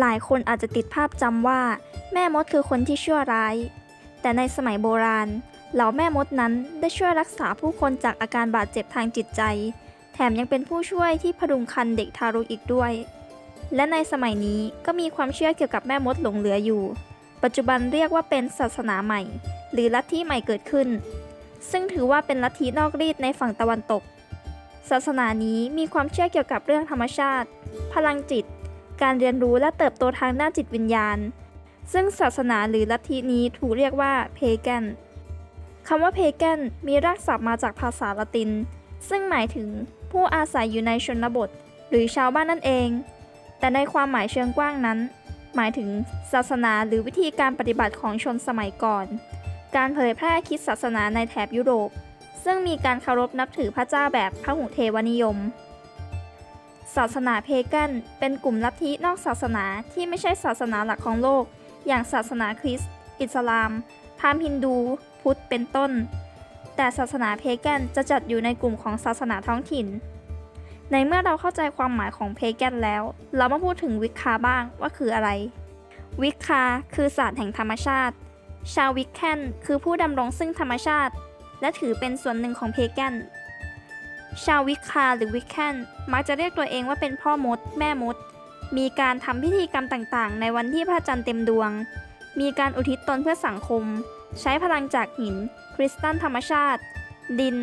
หลายคนอาจจะติดภาพจำว่า แม่มดคือคนที่ชั่วร้าย แต่ในสมัยโบราณ เหล่าแม่มดนั้นได้ช่วยรักษาผู้คนจากอาการบาดเจ็บทางจิตใจ แถมยังเป็นผู้ช่วยที่พดุงคันเด็กทารกอีกด้วย และในสมัยนี้ก็มีความเชื่อเกี่ยวกับแม่มดหลงเหลืออยู่ ปัจจุบันเรียกว่าเป็นศาสนาใหม่ หรือลัทธิใหม่เกิดขึ้น ซึ่งถือว่าเป็นลัทธินอกรีดในฝั่งตะวันตก ศาสนานี้มีความเชื่อเกี่ยวกับเรื่องธรรมชาติ พลังจิต การเรียนรู้และเติบโตทางด้านจิตวิญญาณ ซึ่งศาสนาหรือลัทธินี้ถูกเรียกว่าเพแกนคำว่าเพแกนมีรากศัพท์มาจากภาษาละติน ซึ่งหมายถึงผู้อาศัยอยู่ในชนบท หรือชาวบ้านนั่นเอง แต่ในความหมายเชิงกว้างนั้น หมายถึงศาสนาหรือวิธีการปฏิบัติของชนสมัยก่อน การเผยแพร่คิดศาสนาในแถบยุโรป ซึ่งมีการเคารพนับถือพระเจ้าแบบพระหุเทวนิยม ศาสนาเพแกนเป็นกลุ่มลัทธินอกศาสนาที่ไม่ใช่ศาสนาหลักของโลก อย่างศาสนาคริสต์อิสลาม พราหมณ์ฮินดู พุทธ เป็นต้น แต่ศาสนาเพแกนจะจัดอยู่ในกลุ่มของศาสนาท้องถิ่น ในเมื่อเราเข้าใจความหมายของเพแกนแล้ว เรามาพูดถึงวิคคาบ้างว่าคืออะไร วิคคาคือศาสตร์แห่งธรรมชาติ ชาววิคแคนคือผู้ดำรงซึ่งธรรมชาติ และถือเป็นส่วนหนึ่งของเพแกน ชาววิคคาหรือวิคแคนมักจะเรียกตัวเองว่าเป็นพ่อมด แม่มด มีการทำพิธีกรรมต่างๆ ในวันที่พระจันทร์เต็มดวง มีการอุทิศตนเพื่อสังคม ใช้พลังจากหิน คริสตัลธรรมชาติ ดิน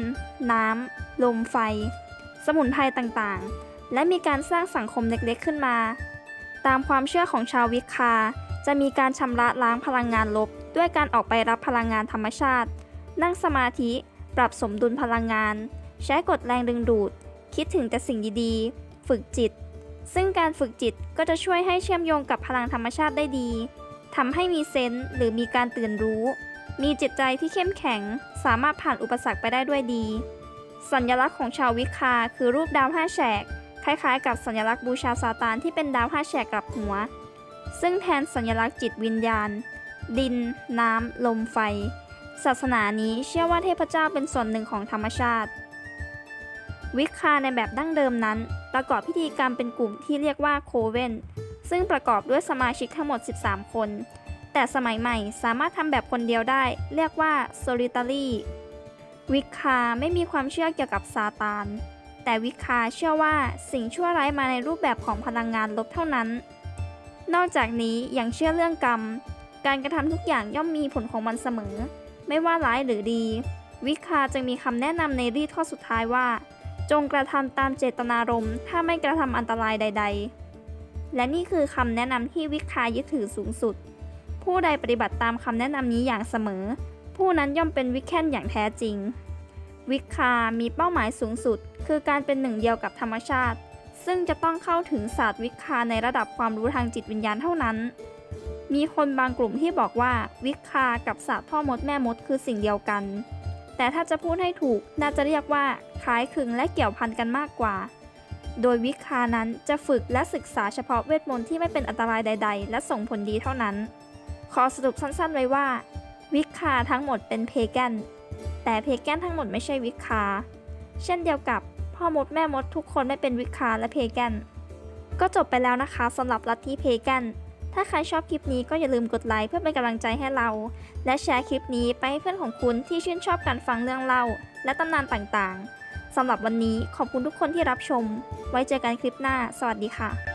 น้ำ ลมไฟ สมุนไพรต่างๆ และมีการสร้างสังคมเล็กๆขึ้นมา ตามความเชื่อของชาววิคา จะมีการชำระล้างพลังงานลบ ด้วยการออกไปรับพลังงานธรรมชาติ นั่งสมาธิ ปรับสมดุลพลังงาน ใช้กฎแรงดึงดูด คิดถึงแต่สิ่งดีๆ ฝึกจิต ซึ่งการฝึกจิตก็จะช่วยให้เชื่อมโยงกับพลังธรรมชาติได้ดีทำให้มีเซนส์หรือมีการตื่นรู้ มีจิตใจที่เข้มแข็ง สามารถผ่านอุปสรรคไปได้ด้วยดี สัญลักษณ์ของชาววิคาคือรูปดาวห้าแฉก คล้ายๆ กับสัญลักษณ์บูชาซาตานที่เป็นดาวห้าแฉกกลับหัว ซึ่งแทนสัญลักษณ์จิตวิญญาณ ดิน น้ำ ลม ไฟ ศาสนานี้เชื่อว่าเทพเจ้าเป็นส่วนหนึ่งของธรรมชาติ วิคาในแบบดั้งเดิมนั้น ประกอบพิธีกรรมเป็นกลุ่มที่เรียกว่าโคเวนซึ่งประกอบด้วยสมาชิกทั้งหมด 13 คน แต่สมัยใหม่สามารถทำแบบคนเดียวได้ เรียกว่า solitary วิคาไม่มีความเชื่อเกี่ยวกับซาตาน แต่วิคาเชื่อว่าสิ่งชั่วร้ายมาในรูปแบบของพลังงานลบเท่านั้น นอกจากนี้ยังเชื่อเรื่องกรรม การกระทำทุกอย่างย่อมมีผลของมันเสมอ ไม่ว่าร้ายหรือดี วิคาจึงมีคำแนะนำในรีดข้อสุดท้ายว่า จงกระทำตามเจตนารมณ์ ถ้าไม่กระทำอันตรายใด ๆ และนี่คือคำแนะนำที่วิคายึดถือสูงสุด ผู้ใดปฏิบัติตามคำแนะนำนี้อย่างเสมอ ผู้นั้นย่อมเป็นวิคแคนอย่างแท้จริง วิคามีเป้าหมายสูงสุด คือการเป็นหนึ่งเดียวกับธรรมชาติ ซึ่งจะต้องเข้าถึงศาสตร์วิคาในระดับความรู้ทางจิตวิญญาณเท่านั้น มีคนบางกลุ่มที่บอกว่าวิคากับศาสตร์พ่อมดแม่มดคือสิ่งเดียวกัน แต่ถ้าจะพูดให้ถูกน่าจะเรียกว่าคล้ายคลึงและเกี่ยวพันกันมากกว่า โดยวิคานั้นจะฝึกและศึกษาเฉพาะเวทมนต์ที่ไม่เป็นอันตรายใด ๆ และส่งผลดีเท่านั้น ขอสรุปสั้นๆไว้ว่า วิคาทั้งหมดเป็นเพแกน แต่เพแกนทั้งหมดไม่ใช่วิคา เช่นเดียวกับพ่อมดแม่มดทุกคนไม่เป็นวิคาและเพแกน ก็จบไปแล้วนะคะสำหรับลัทธิเพแกน ถ้าใครชอบคลิปนี้ก็อย่าลืมกดไลค์เพื่อเป็นกำลังใจให้เรา และแชร์คลิปนี้ไปให้เพื่อนของคุณที่ชื่นชอบการฟังเรื่องเล่า และตำนานต่างๆสำหรับวันนี้ขอบคุณทุกคนที่รับชม ไว้เจอกันคลิปหน้า สวัสดีค่ะ